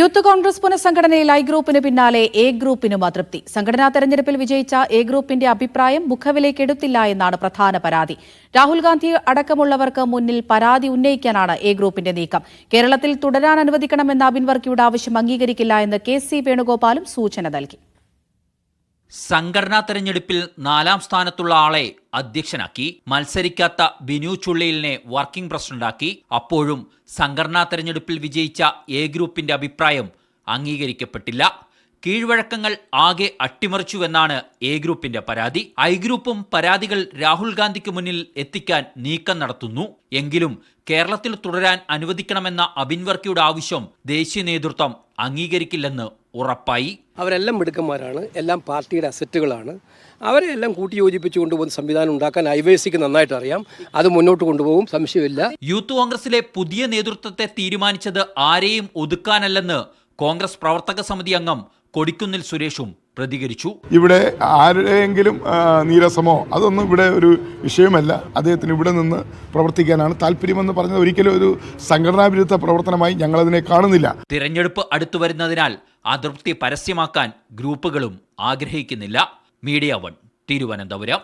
Youth Congress പുനഃസംഘടനയിൽ I ഗ്രൂപ്പിന് പിന്നാലെ A ഗ്രൂപ്പിനും അതൃപ്തി. സംഘടനാ തെരഞ്ഞെടുപ്പിൽ വിജയിച്ച എ ഗ്രൂപ്പിന്റെ അഭിപ്രായം മുഖവിലേക്ക് എടുത്തില്ല എന്നാണ് പ്രധാന പരാതി. രാഹുൽ ഗാന്ധി അടക്കമുള്ളവർക്ക് മുന്നിൽ പരാതി ഉന്നയിക്കാനാണ് എ ഗ്രൂപ്പിന്റെ നീക്കം. കേരളത്തിൽ തുടരാൻ അനുവദിക്കണമെന്ന അബിൻ വർക്കിയുടെ ആവശ്യം അംഗീകരിക്കില്ല എന്ന് കെ സി വേണുഗോപാലും സൂചന നൽകി. സംഘടനാ തെരഞ്ഞെടുപ്പിൽ നാലാം സ്ഥാനത്തുള്ള ആളെ അധ്യക്ഷനാക്കി മത്സരിക്കാത്ത ബിനു ചുള്ളിലിനെ വർക്കിംഗ് പ്രസിഡന്റാക്കി. അപ്പോഴും സംഘടനാ തെരഞ്ഞെടുപ്പിൽ വിജയിച്ച എ ഗ്രൂപ്പിന്റെ അഭിപ്രായം അംഗീകരിക്കപ്പെട്ടില്ല. കീഴ്വഴക്കങ്ങൾ ആകെ അട്ടിമറിച്ചുവെന്നാണ് എ ഗ്രൂപ്പിന്റെ പരാതി. ഐ ഗ്രൂപ്പും പരാതികൾ രാഹുൽ ഗാന്ധിക്ക് മുന്നിൽ എത്തിക്കാൻ നീക്കം നടത്തുന്നു. എങ്കിലും കേരളത്തിൽ തുടരാൻ അനുവദിക്കണമെന്ന അബിൻ വർക്കിയുടെ ആവശ്യം ദേശീയ നേതൃത്വം അംഗീകരിക്കില്ലെന്ന് ഉറപ്പായി. അവരെല്ലാം മിടുക്കന്മാരാണ്. എല്ലാം പാർട്ടിയുടെ അസറ്റുകളാണ്. അവരെ എല്ലാം കൂട്ടിയോജിപ്പിച്ചു കൊണ്ടുപോകുന്ന സംവിധാനം ഉണ്ടാക്കാൻ ഐ വൈ സിക്ക് നന്നായിട്ട് അറിയാം. അത് മുന്നോട്ട് കൊണ്ടുപോകും. സംശയമില്ല. യൂത്ത് കോൺഗ്രസിലെ പുതിയ നേതൃത്വത്തെ തീരുമാനിച്ചത് ആരെയും ഒതുക്കാനല്ലെന്ന് കോൺഗ്രസ് പ്രവർത്തക സമിതി അംഗം കൊടിക്കുന്നിൽ സുരേഷും പ്രതികരിച്ചു. ഇവിടെ ആരെങ്കിലും നീരസമോ അതൊന്നും ഇവിടെ ഒരു വിഷയമല്ല. അദ്ദേഹത്തിന് ഇവിടെ നിന്ന് പ്രവർത്തിക്കാനാണ് താല്പര്യമെന്ന് പറഞ്ഞത്. ഒരിക്കലും ഒരു സംഘടനാ വിരുദ്ധ പ്രവർത്തനമായി ഞങ്ങളതിനെ കാണുന്നില്ല. തിരഞ്ഞെടുപ്പ് അടുത്തു വരുന്നതിനാൽ അതൃപ്തി പരസ്യമാക്കാൻ ഗ്രൂപ്പുകളും ആഗ്രഹിക്കുന്നില്ല. Media one Thiruvananthapuram.